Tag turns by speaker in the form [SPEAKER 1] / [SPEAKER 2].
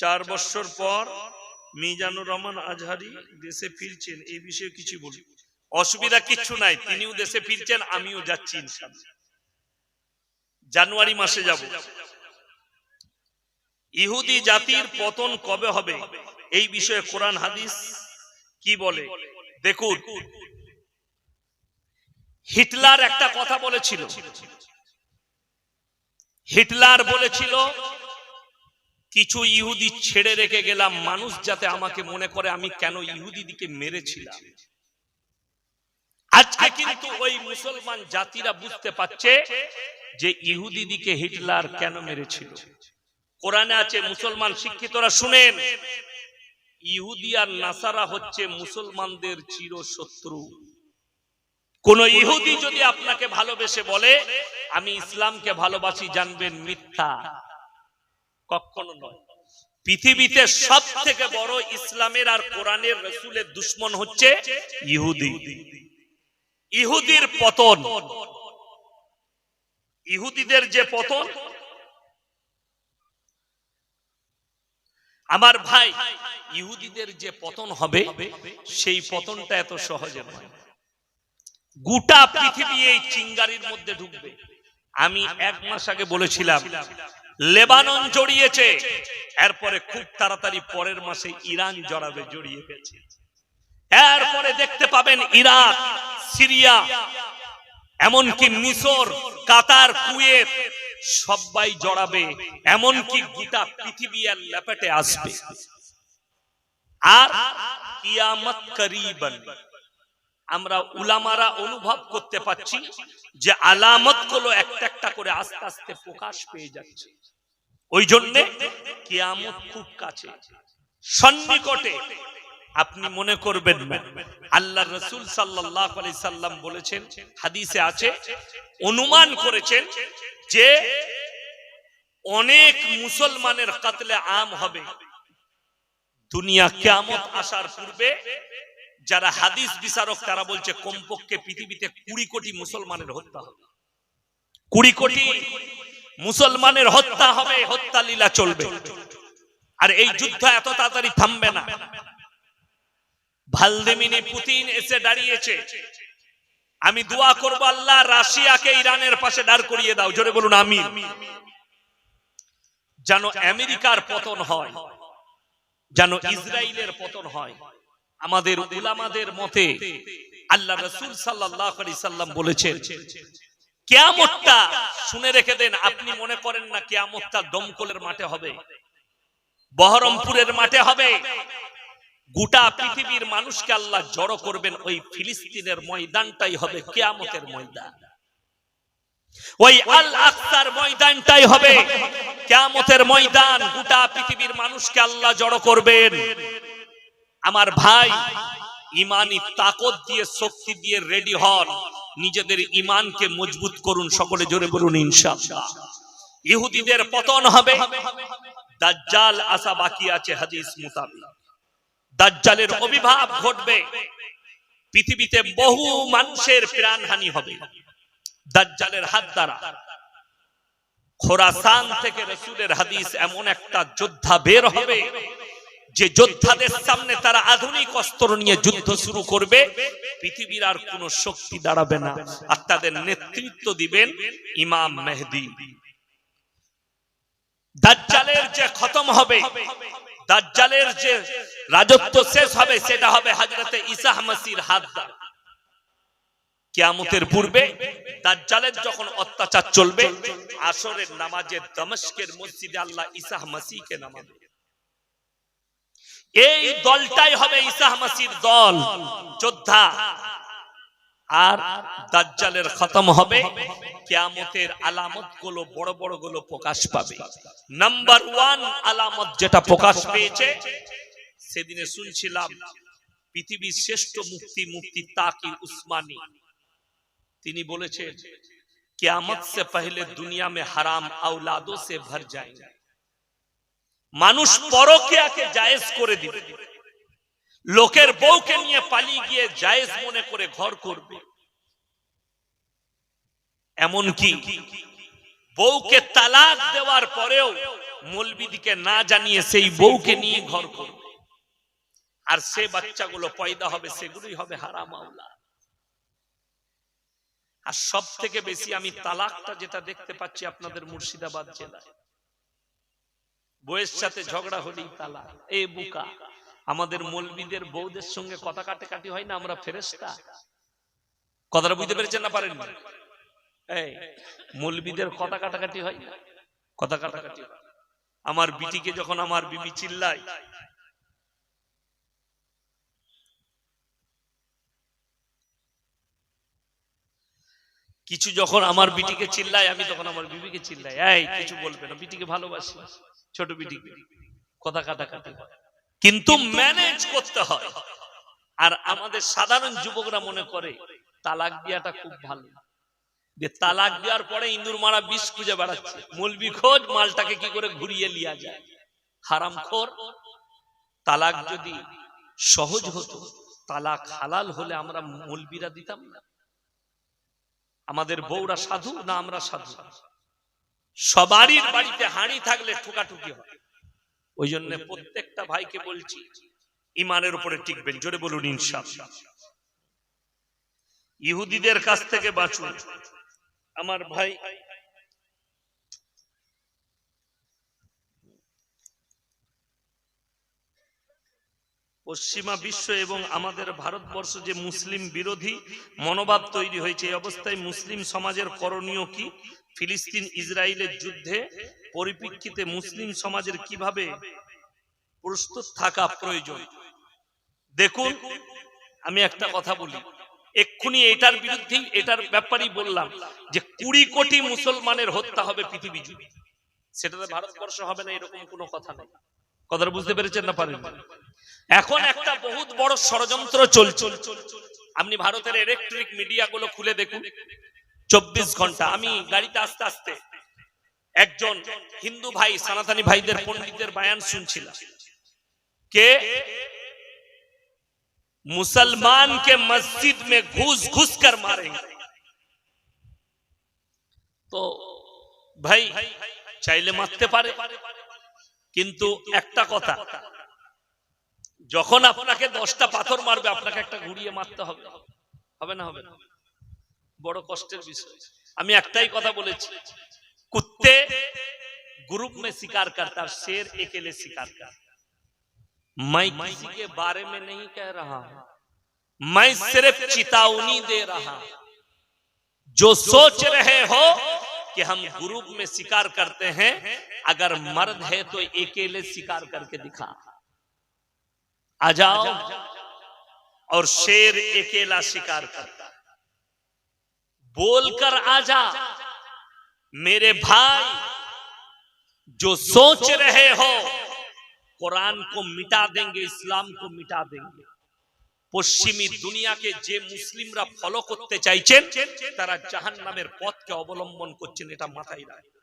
[SPEAKER 1] চার বছর পর মিজানুর রহমান আজহারি দেশে ফিরছেন এই বিষয়ে কিছু বলি অসুবিধা কিচ্ছু নাই তিনিও দেশে ফিরছেন আমিও যাচ্ছি জানুয়ারি মাসে যাব। ইহুদি জাতির পতন কবে হবে? এই বিষয়ে কোরআন হাদিস কি বলে? দেখুন হিটলার একটা কথা বলেছিল। হিটলার বলেছিল কিছু ইহুদি ছেড়ে রেখে গেলাম, মানুষ যাতে আমাকে মনে করে আমি কেন ইহুদি দিকে মেরেছিলাম। আজকে কিন্তু ওই মুসলমান জাতিরা বুঝতে পারছে যে ইহুদি দিকে হিটলার কেন মেরেছিল। কোরআনে আছে, মুসলমান শিক্ষিতরা শুনেন, ইহুদি আর নাসারা হচ্ছে মুসলমানদের চির শত্রু কোন ইহুদি যদি আপনাকে ভালোবেসে বলে, আমি ইসলামকে ভালোবাসি, জানবেন মিথ্যা। কখনো নয়। পৃথিবীতে সব থেকে বড় ইসলামের আর কোরআনের রসুলের দুশ্মন হচ্ছে ইহুদি। ইহুদির পতন। ইহুদিদের যে পতন, আমার ভাই, ইহুদিদের যে পতন হবে, সেই পতনটা এত সহজে গোটা পৃথিবী এই চিঙ্গারির মধ্যে ঢুকবে। আমি এক মাস আগে বলেছিলাম লেবানন জড়িয়েছে। এরপরে খুব তাড়াতাড়ি পরের মাসে ইরান জড়াবে জড়িয়ে গেছে। এরপরে দেখতে পাবেন ইরাক, সিরিয়া, এমনকি মিশর, কাতার, কুয়েত, সবাই জড়াবে। এমনকি গোটা পৃথিবী আর ল্যাপেটে আসবে। আর কিয়ামত করিবন। আমরা উলামারা অনুভব করতে পাচ্ছি যে আলামতগুলো একটা একটা করে আস্তে আস্তে প্রকাশ পেয়ে যাচ্ছে। ওই জন্যে কিয়ামত খুব কাছে। সন্নিকটে আপনি মনে করবেন আল্লাহ রসুল সাল্লাহ সাল্লাম বলেছেন, হাদিসে আছে, অনুমান করেছেন যে অনেক মুসলমানের কাতলে আম হবে। দুনিয়া কেমত আসার পূর্বে যারা হাদিস বিচারক, তারা বলছে কমপক্ষে পৃথিবীতে কুড়ি কোটি মুসলমানের হত্যা হবে। কুড়ি কোটি মুসলমানের হত্যা হবে, হত্যা লীলা চলবে। আর এই যুদ্ধ এত তাড়াতাড়ি থামবে না। ভালদেমিনে পুতিন এসে দাঁড়িয়েছে। আমি দোয়া করব আল্লাহ, রাশিয়াকে ইরানের পাশে দাঁড় করিয়ে দাও। জোরে বলুন আমি যেন আমেরিকার পতন হয়, যেন ইসরায়েলের পতন হয়। আমাদের উলামাদের মতে আল্লাহ রসুল সাল্লাহ সাল্লাম বলেছেন, কেয়ামতটা শুনে রেখে দেন, আপনি মনে করেন না কেয়ামতটা দমকলের মাঠে হবে, বহরমপুরের মাঠে হবে। গোটা পৃথিবীর মানুষকে আল্লাহ জড়ো করবেন ওই ফিলিস্তিনের ময়দানটাই হবে, কেয়ামতের ময়দান। ওই আল আক্তার ময়দানটাই হবে, কেয়ামতের ময়দান, গোটা পৃথিবীর মানুষকে আল্লাহ জড়ো করবেন। আমার ভাই ইমানি তাকত দিয়ে, শক্তি দিয়ে রেডি হন। নিজেদের ইমানকে মজবুত করুন, সকলে জোরে বলুন, ইনশাআল্লাহ। ইহুদিদের পতন হবে। দাজ্জাল আসা বাকি আছে, হাদিস মুতাবিক। দাজ্জালের অভিভাব ঘটবে। পৃথিবীতে বহু মানুষের প্রাণহানি হবে। দাজ্জালের হাত দ্বারা। খোরাসান থেকে রসুলের হাদিস এমন একটা যোদ্ধা বের হবে। যে যোদ্ধাদের সামনে তারা আধুনিক অস্ত্র নিয়ে যুদ্ধ শুরু করবে, পৃথিবীর আর কোন শক্তি দাঁড়াবে না। আর তাদের নেতৃত্ব দিবেন ইমাম মেহদি। দাজ্জালের যে খতম হবে, দাজ্জালের যে রাজত্ব শেষ হবে, সেটা হবে হাজরতে ইসাহ মাসির হাত কিয়ামতের পূর্বে দাজ্জালের যখন অত্যাচার চলবে, আসরের নামাজে দমস্কের মসজিদে আল্লাহ ঈসা মাসিকে নামাবে। এই দলটাই হবে ইসাহ মাসির দল, যোদ্ধা। আর দাজ্জালের খতম হবে, কেয়ামতের আলামতগুলো বড় বড়গুলো প্রকাশ পাবে। নাম্বার ওয়ান আলামত যেটা প্রকাশ পেয়েছে, সেদিনে শুনছিলাম, পৃথিবীর শ্রেষ্ঠ মুক্তি মুক্তি তাকি উসমানি। তিনি বলেছেন, কেয়ামত সে পহলে দুনিয়া মে হারাম আউলাদো সে ভর যায় মানুষ পরকিয়াকে জায়েজ করে দিবে। লোকের বউকে নিয়ে পালিয়ে গিয়ে জায়েজ মনে করে ঘর করবে। এমন কি? বউকে তালাক দেওয়ার পরেও মলবিদিকে না জানিয়ে সেই বউকে নিয়ে ঘর করবে। আর সে বাচ্চাগুলো পয়দা হবে সেগুলোই হবে হারাম আওলা। আর সব থেকে বেশি আমি তালাকটা যেটা দেখতে পাচ্ছি আপনাদের মুর্শিদাবাদ জেলায়। বউয়ের সাথে ঝগড়া হলেই তালা। এ বুকা, আমাদের মলবিদের বৌদের সঙ্গে কথা কাটে কাটি হয় না, আমরা ফেরেস্তা কথাটা বুঝতে পেরেছেন না পারেন এই, মলবিদের কথা কাটাকাটি হয় না। কথা কাটাকাটি আমার বিটিকে যখন আমার বিবি চিল্লায় কিছু যখন আমার বিটিকে চিল্লায়, আমি তখন আমার বিবিকে চিল্লাই এই, কিছু বলবে না, বিটিকে ভালোবাসি, ছোট বিটিকে। কথা কাটাকাটি হয়। কিন্তু ম্যানেজ করতে হয়। আর আমাদের সাধারণ যুবকরা মনে করে, তালাক দেওয়াটা খুব ভালো। যে তালাক দেওয়ার পরে ইন্দুর মারা বিষ খুঁজে বেড়াচ্ছে। মলবি খোঁজ, মালটাকে কি করে ঘুরিয়ে লিয়া যায়। হারাম খোর, তালাক যদি সহজ হতো, তালাক হালাল হলে আমরা মলবিরা দিতাম না। আমাদের বউরা সাধু না আমরা সাধু? সবারই বাড়িতে হাঁড়ি থাকলে ঠোকাঠুকি হয়। ওই জন্য প্রত্যেকটা ভাইকে বলছি ইমানের উপরে টিকবেন জোরে বলুন ইনসাফ ইহুদিদের কাছ থেকে বাঁচুন। আমার ভাই পশ্চিমা বিশ্ব এবং আমাদের ভারতবর্ষ যে মুসলিম বিরোধী মনোভাব তৈরি হয়েছে, এই অবস্থায় মুসলিম সমাজের করণীয় কি? ফিলিস্তিন ইসরায়েলের যুদ্ধে পরিপ্রেক্ষিতে মুসলিম সমাজের কীভাবে প্রস্তুত থাকা প্রয়োজন? দেখুন, আমি একটা কথা বলি। এক্ষুনি এটার বিরুদ্ধে এটার ব্যাপারেই বললাম যে কুড়ি কোটি মুসলমানের হত্যা হবে পৃথিবী জুড়ে। সেটাতে ভারতবর্ষ হবে না, এরকম কোনো কথা নেই। কথাটা বুঝতে পেরেছেন না পারেন এখন একটা বহুত বড় ষড়যন্ত্র চলছে। আপনি ভারতের ইলেকট্রিক মিডিয়া গুলো খুলে দেখুন। চব্বিশ ঘণ্টা। আমি গাড়িতে আস্তে আস্তে একজন হিন্দু ভাই সনাতনী ভাইদের পন্ডিতের বায়ান শুনছিলাম। কে? মুসলমান কে মসজিদ মে ঘুষ ঘুষ কর মারে তো ভাই চাইলে মারতে পারে। কিন্তু একটা কথা যখন আপনাকে দশটা পাথর মারবে আপনাকে একটা ঘুরিয়ে মারতে হবে হবে না হবে না বড় কষ্টের বিষয় আমি একটাই কথা বলেছি কুত্তে ग्रुप में शिकार करता है शेर अकेले शिकार करता मैं किसी के बारे में नहीं कह रहा हूं मैं सिर्फ चेतावनी दे रहा हूं जो सोच रहे हो कि हम ग्रुप में शिकार करते हैं, अगर मर्द है तो अकेले शिकार करके दिखा। आ जाओ और शेर अकेला शिकार करता। बोलकर आ जा, मेरे भाई, जो सोच रहे हो, कुरान को मिटा देंगे, इस्लाम को मिटा देंगे। পশ্চিমী দুনিয়াকে যে মুসলিমরা ফলো করতে চাইছেন, তারা জাহান নামের পথকে অবলম্বন করছেন, এটা মাথায় রাখবেন।